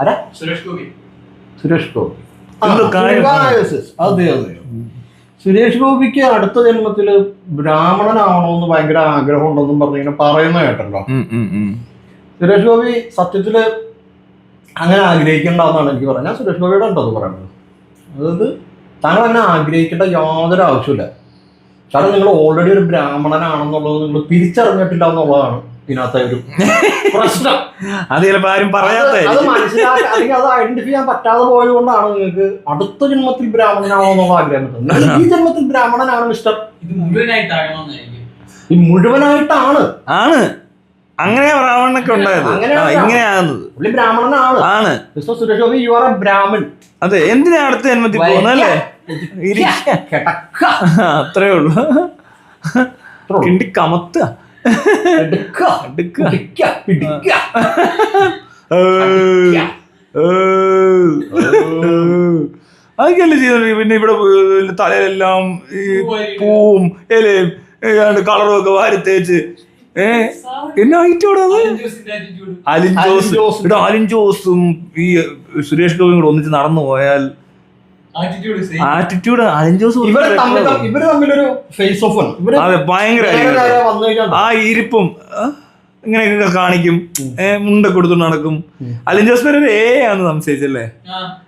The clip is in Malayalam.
ആരാ സുരേഷ് ഗോപി. സുരേഷ് ഗോപി. അതെ അതെ. സുരേഷ് ഗോപിക്ക് അടുത്ത ജന്മത്തിൽ ബ്രാഹ്മണനാവണമെന്ന് ഭയങ്കര ആഗ്രഹം ഉണ്ടെന്നും പറഞ്ഞിങ്ങനെ പറയുന്ന കേട്ടല്ലോ. സുരേഷ് ഗോപി സത്യത്തിൽ അങ്ങനെ ആഗ്രഹിക്കേണ്ടെന്നാണ് എനിക്ക് പറഞ്ഞാൽ സുരേഷ് ഗോപിയുടെ ഉണ്ടോ അത് പറയുന്നത്. അതായത് താങ്കൾ അങ്ങനെ ആഗ്രഹിക്കേണ്ട യാതൊരു ആവശ്യമില്ല കാരണം നിങ്ങൾ ഓൾറെഡി ഒരു ബ്രാഹ്മണനാണെന്നുള്ളത് നിങ്ങൾ തിരിച്ചറിഞ്ഞിട്ടില്ല എന്നുള്ളതാണ് ഇതിനകത്തെ ഒരു പ്രശ്നം. അത് ചിലപ്പോ ആരും അത് അത് പറയാത്ത അല്ലെങ്കിൽ അത് ഐഡന്റിഫൈ ചെയ്യാൻ പറ്റാതെ പോയത് കൊണ്ടാണ് നിങ്ങൾക്ക് അടുത്ത ജന്മത്തിൽ ബ്രാഹ്മണനാണോന്നുള്ള ആഗ്രഹം പറ്റുന്നത് ഈ ജന്മത്തിൽ ബ്രാഹ്മണനാണ് മിസ്റ്റർ ഇത് മുഴുവനായിട്ടാകണമെന്നായിരിക്കും. ഈ മുഴുവനായിട്ടാണ്. ആണ്. അങ്ങനെ ബ്രാഹ്മണനൊക്കെ ഉണ്ടായത്. ഇങ്ങനെയാകുന്നത് പുള്ളി ബ്രാഹ്മണനാണ്. ആണ്. Mister Suresh Gopi you are a Brahmin. അതെ എന്തിനാ അടുത്ത ജന്മത്തിൽ പോകുന്നല്ലേ ഇരിക്ക. അത്രേ ഉള്ളൂ. കിണ്ടി കമത്തുക അതൊക്കെയല്ലേ ചെയ്യുന്നത് പിന്നെ ഇവിടെ തലയിലെല്ലാം ഈ പൂവും ഇലയും കളറും ഒക്കെ വാരി തേച്ച്. ഏഹ് എന്നാ അലിൻ ജോസ് ഇവിടെ അലിൻ ജോസും ഈ സുരേഷ് ഗോപിയും കൂടെ ഒന്നിച്ച് നടന്നു പോയാൽ ആറ്റിറ്റ്യൂഡ് ജോസ് ഇവർ. തമ്മിലൊരു ഫേസ് ഓഫ് അതെ ഭയങ്കര ആ ഇരിപ്പും ഇങ്ങനെയൊക്കെ കാണിക്കും. മുണ്ട മുണ്ടൊക്കെ കൊടുത്തു നടക്കും. അലിൻ ജോസ് പേര് ഏ ആന്ന് സംശയിച്ചല്ലേ? ആ.